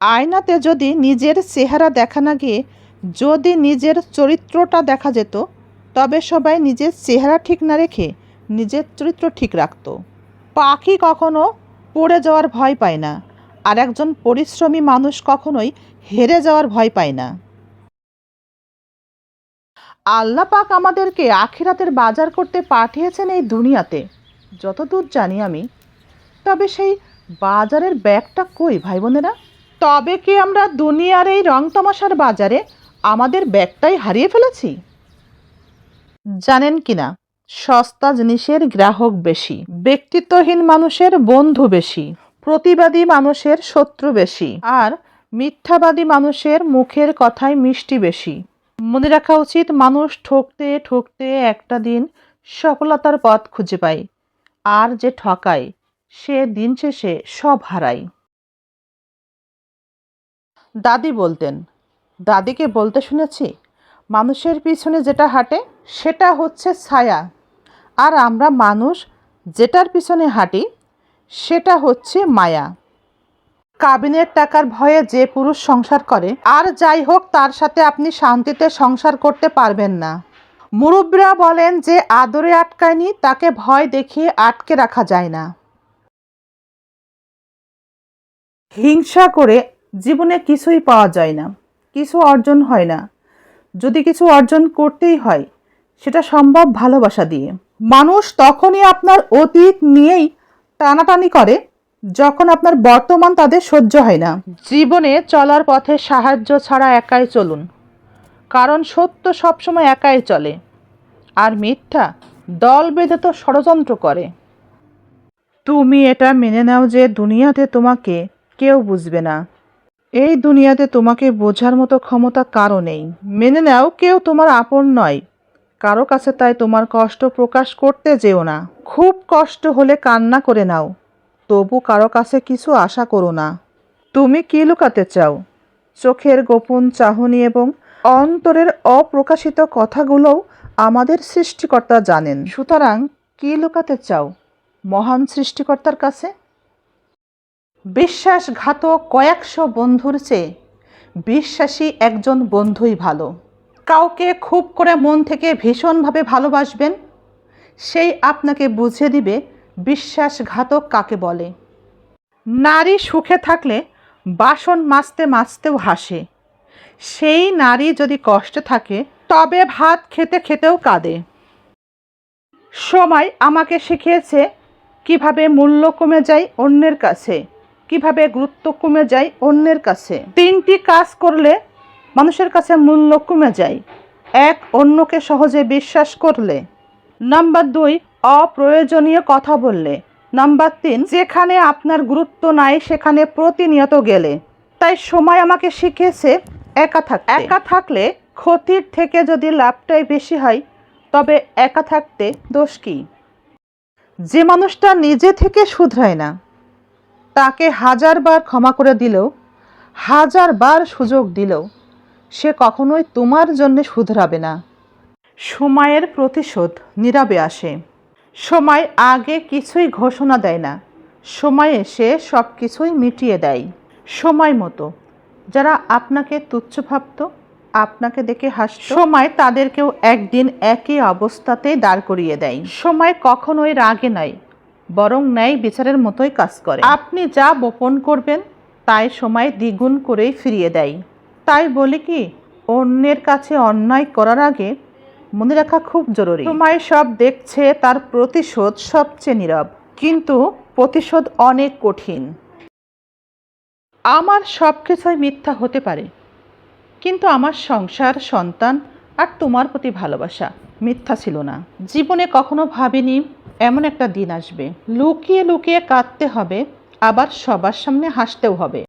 আয়নাতে যদি নিজের চেহারা দেখা না গিয়ে যদি নিজের চরিত্রটা দেখা যেত, তবে সবাই নিজের চেহারা ঠিক না রেখে নিজের চরিত্র ঠিক রাখতো। পাখি কখনো পড়ে যাওয়ার ভয় পায় না, আর একজন পরিশ্রমী মানুষ কখনোই হেরে যাওয়ার ভয় পায় না। আল্লাহ পাক আমাদেরকে আখিরাতের বাজার করতে পাঠিয়েছেন এই দুনিয়াতে, যতদূর জানি আমি। তবে সেই বাজারের ব্যাগটা কই, ভাই বোনেরা? তবে কি আমরা দুনিয়ার এই রং তামাশার বাজারে আমাদের ব্যাগটাই হারিয়ে ফেলেছি? জানেন কি না, সস্তা জিনিসের গ্রাহক বেশি, ব্যক্তিত্বহীন মানুষের বন্ধু বেশি, প্রতিবাদী মানুষের শত্রু বেশি, আর মিথ্যাবাদী মানুষের মুখের কথায় মিষ্টি বেশি। মনে রাখা উচিত, মানুষ ঠকতে ঠকতে একটা দিন সফলতার পথ খুঁজে পায়, আর যে ঠকায়, সে দিন শেষে সব হারায়। দাদি বলতেন, দাদিকে বলতে শুনেছি, মানুষের পিছনে যেটা হাঁটে সেটা হচ্ছে ছায়া। আর আমরা মানুষ যেটার পিছনে হাঁটি সেটা হচ্ছে মায়া। কাবিনের টাকার ভয়ে যে পুরুষ সংসার করে, আর যাই হোক তার সাথে আপনি শান্তিতে সংসার করতে পারবেন না। মুরব্বীরা বলেন যে আদরে আটকায়নি, তাকে ভয় দেখিয়ে আটকে রাখা যায় না। হিংসা করে জীবনে কিছুই পাওয়া যায় না, কিছু অর্জন হয় না। যদি কিছু অর্জন করতেই হয়, সেটা সম্ভব ভালোবাসা দিয়ে। মানুষ তখনই আপনার অতীত নিয়েই টানাটানি করে, যখন আপনার বর্তমান তাদের সহ্য হয় না। জীবনে চলার পথে সাহায্য ছাড়া একাই চলুন, কারণ সত্য সবসময় একাই চলে, আর মিথ্যা দল বেঁধে তো ষড়যন্ত্র করে। তুমি এটা মেনে নাও যে দুনিয়াতে তোমাকে কেউ বুঝবে না। এই দুনিয়াতে তোমাকে বোঝার মতো ক্ষমতা কারও নেই। মেনে নাও, কেউ তোমার আপন নয়। কারও কাছে তাই তোমার কষ্ট প্রকাশ করতে যেও না। খুব কষ্ট হলে কান্না করে নাও। তবু কারও কাছে কিছু আশা করো না। তুমি কি লুকাতে চাও? চোখের গোপন চাহনি এবং অন্তরের অপ্রকাশিত কথাগুলোও আমাদের সৃষ্টিকর্তা জানেন। সুতরাং কি লুকাতে চাও? মহান সৃষ্টিকর্তার কাছে? বিশ্বাসঘাতক কয়েকশো বন্ধুর চেয়ে বিশ্বাসী একজন বন্ধুই ভালো। কাউকে খুব করে মন থেকে ভীষণভাবে ভালোবাসবেন, সেই আপনাকে বুঝিয়ে দিবে বিশ্বাসঘাতক কাকে বলে। নারী সুখে থাকলে বাসন মাজতে মাজতেও হাসে। সেই নারী যদি কষ্টে থাকে, তবে ভাত খেতে খেতেও কাঁদে। সময় আমাকে শিখিয়েছে কীভাবে মূল্য কমে যায় অন্যের কাছে। কীভাবে গুরুত্ব কমে যায় অন্যের কাছে? তিনটি কাজ করলে মানুষের কাছে মূল্য কমে যায়। এক, অন্যকে সহজে বিশ্বাস করলে। নাম্বার দুই, অপ্রয়োজনীয় কথা বললে। নাম্বার তিন, যেখানে আপনার গুরুত্ব নাই সেখানে প্রতিনিয়ত গেলে। তাই সময় আমাকে শিখিয়েছে একা থাক একা থাকলে ক্ষতির থেকে যদি লাভটাই বেশি হয়, তবে একা থাকতে দোষ কী? যে মানুষটা নিজে থেকে শুধরায় না তাকে হাজারবার ক্ষমা করে দিলেও, হাজারবার সুযোগ দিলেও সে কখনোই তোমার জন্য শুধরাবে না। সময়ের প্রতিশোধ নীরবে আসে। সময় আগে কিছুই ঘোষণা দেয় না। সময়ে সে সব কিছুই মিটিয়ে দেয়। সময় মতো। যারা আপনাকে তুচ্ছ ভাবত, আপনাকে দেখে হাস সময় তাদেরকেও একদিন একই অবস্থাতেই দাঁড় করিয়ে দেয়। সময় কখনোই রাগে নয়। বরং ন্যায় বিচারের মতোই কাজ করে। আপনি যা বপন করবেন, তাই সময় দ্বিগুণ করেই ফিরিয়ে দেয়। তাই বলি কি, অন্যের কাছে অন্যায় করার আগে মনে রাখা খুব জরুরি। সময় সব দেখছে, তার প্রতিশোধ সবচেয়ে নীরব। কিন্তু প্রতিশোধ অনেক কঠিন। আমার সব কিছুই মিথ্যা হতে পারে। কিন্তু আমার সংসার, সন্তান আর তোমার প্রতি ভালোবাসা মিথ্যা ছিল না। জীবনে কখনো ভাবিনি এমন একটা দিন আসবে। লুকিয়ে লুকিয়ে কাঁদতে হবে আবার সবার সামনে হাসতেও হবে।